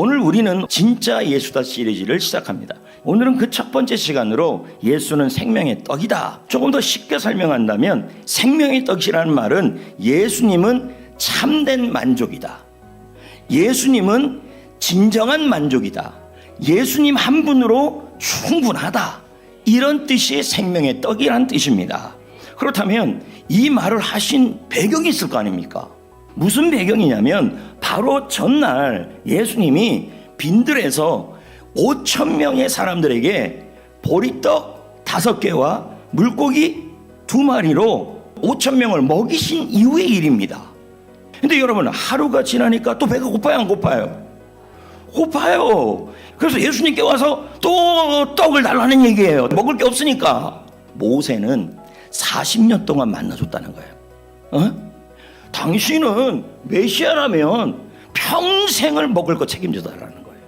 오늘 우리는 진짜 예수다 시리즈를 시작합니다. 오늘은 그 첫 번째 시간으로 예수는 생명의 떡이다. 조금 더 쉽게 설명한다면 생명의 떡이라는 말은 예수님은 참된 만족이다. 예수님은 진정한 만족이다. 예수님 한 분으로 충분하다. 이런 뜻이 생명의 떡이란 뜻입니다. 그렇다면 이 말을 하신 배경이 있을 거 아닙니까? 무슨 배경이냐면 바로 전날 예수님이 빈들에서 5천 명의 사람들에게 보리떡 다섯 개와 물고기 두 마리로 5천 명을 먹이신 이후의 일입니다. 근데 여러분 하루가 지나니까 또 배가 고파요 안 고파요? 고파요. 그래서 예수님께 와서 또 떡을 달라는 얘기예요. 먹을 게 없으니까 모세는 40년 동안 만나줬다는 거예요. 어? 당신은 메시아라면 평생을 먹을 거 책임져 달라는 거예요.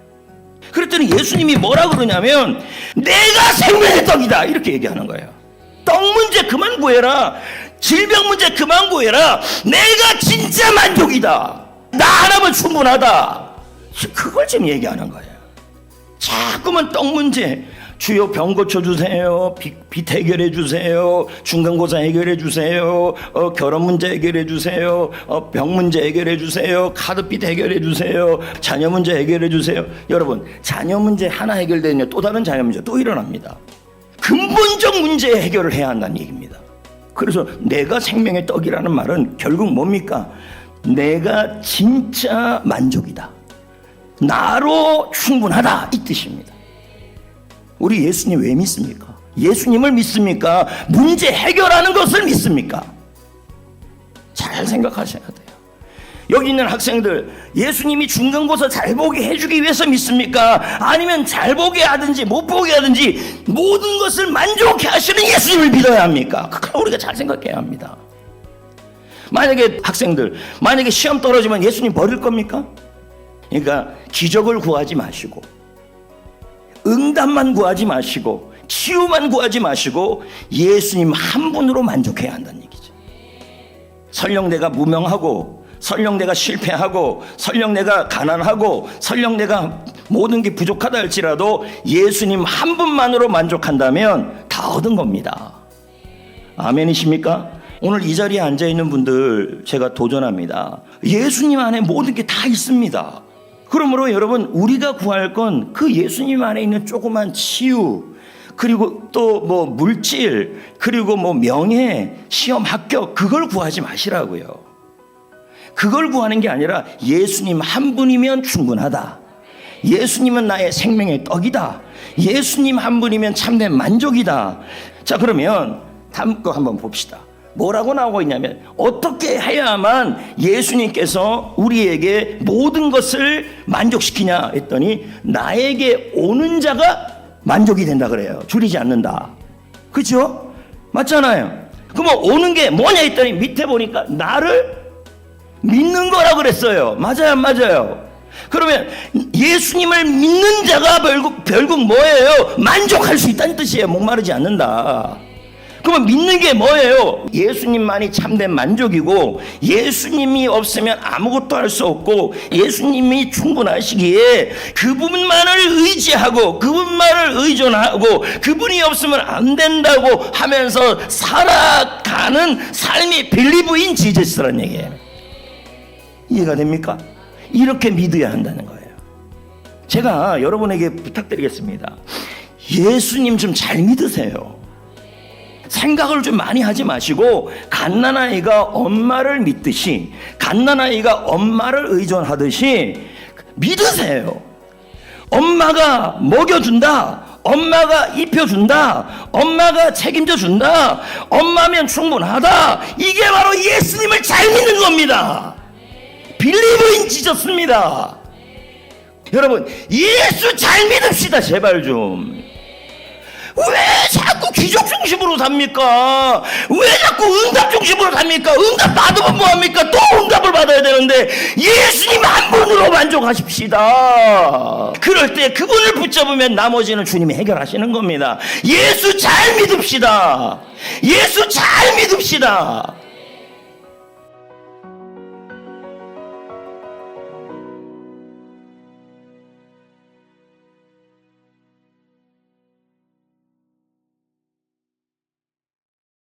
그랬더니 예수님이 뭐라 그러냐면 내가 생명의 떡이다 이렇게 얘기하는 거예요. 떡 문제 그만 구해라. 질병 문제 그만 구해라. 내가 진짜 만족이다. 나 하나면 충분하다. 그걸 지금 얘기하는 거예요. 자꾸만 떡 문제. 주요 병 고쳐 주세요. 빚, 빚 해결해 주세요. 중간고사 해결해 주세요. 어, 결혼 문제 해결해 주세요. 어, 병 문제 해결해 주세요. 카드빚 해결해 주세요. 자녀 문제 해결해 주세요. 여러분, 자녀 문제 하나 해결되면 또 다른 자녀 문제 또 일어납니다. 근본적 문제 해결을 해야 한다는 얘기입니다. 그래서 내가 생명의 떡이라는 말은 결국 뭡니까? 내가 진짜 만족이다. 나로 충분하다 이 뜻입니다. 우리 예수님 왜 믿습니까? 예수님을 믿습니까? 문제 해결하는 것을 믿습니까? 잘 생각하셔야 돼요. 여기 있는 학생들, 예수님이 중간고사 잘 보게 해주기 위해서 믿습니까? 아니면 잘 보게 하든지 못 보게 하든지 모든 것을 만족해 하시는 예수님을 믿어야 합니까? 그걸 우리가 잘 생각해야 합니다. 만약에 학생들, 만약에 시험 떨어지면 예수님 버릴 겁니까? 그러니까 기적을 구하지 마시고 응답만 구하지 마시고 치유만 구하지 마시고 예수님 한 분으로 만족해야 한다는 얘기죠. 설령 내가 무명하고 설령 내가 실패하고 설령 내가 가난하고 설령 내가 모든 게 부족하다 할지라도 예수님 한 분만으로 만족한다면 다 얻은 겁니다. 아멘이십니까? 오늘 이 자리에 앉아 있는 분들 제가 도전합니다. 예수님 안에 모든 게 다 있습니다. 그러므로 여러분 우리가 구할 건 그 예수님 안에 있는 조그만 치유 그리고 또 뭐 물질 그리고 뭐 명예 시험 합격 그걸 구하지 마시라고요. 그걸 구하는 게 아니라 예수님 한 분이면 충분하다. 예수님은 나의 생명의 떡이다. 예수님 한 분이면 참된 만족이다. 자 그러면 다음 거 한번 봅시다. 뭐라고 나오고 있냐면 어떻게 해야만 예수님께서 우리에게 모든 것을 만족시키냐 했더니 나에게 오는 자가 만족이 된다 그래요. 줄이지 않는다. 그죠? 맞잖아요. 그러면 오는 게 뭐냐 했더니 밑에 보니까 나를 믿는 거라 그랬어요. 맞아요, 안 맞아요. 그러면 예수님을 믿는 자가 결국, 결국 뭐예요? 만족할 수 있다는 뜻이에요. 목마르지 않는다. 그러면 믿는 게 뭐예요? 예수님만이 참된 만족이고 예수님이 없으면 아무것도 할 수 없고 예수님이 충분하시기에 그분만을 의지하고 그분만을 의존하고 그분이 없으면 안 된다고 하면서 살아가는 삶이 빌리브인 지제스라는 얘기예요. 이해가 됩니까? 이렇게 믿어야 한다는 거예요. 제가 여러분에게 부탁드리겠습니다. 예수님 좀 잘 믿으세요. 생각을 좀 많이 하지 마시고 갓난아이가 엄마를 믿듯이 갓난아이가 엄마를 의존하듯이 믿으세요. 엄마가 먹여준다. 엄마가 입혀준다. 엄마가 책임져 준다. 엄마면 충분하다. 이게 바로 예수님을 잘 믿는 겁니다. 빌리브인 지졌습니다. 여러분, 예수 잘 믿읍시다, 제발 좀. 왜 자꾸 기적 중심으로 삽니까? 왜 자꾸 응답 중심으로 삽니까? 응답 받으면 뭐합니까? 또 응답을 받아야 되는데 예수님 한 분으로 만족하십시다. 그럴 때 그분을 붙잡으면 나머지는 주님이 해결하시는 겁니다. 예수 잘 믿읍시다. 예수 잘 믿읍시다.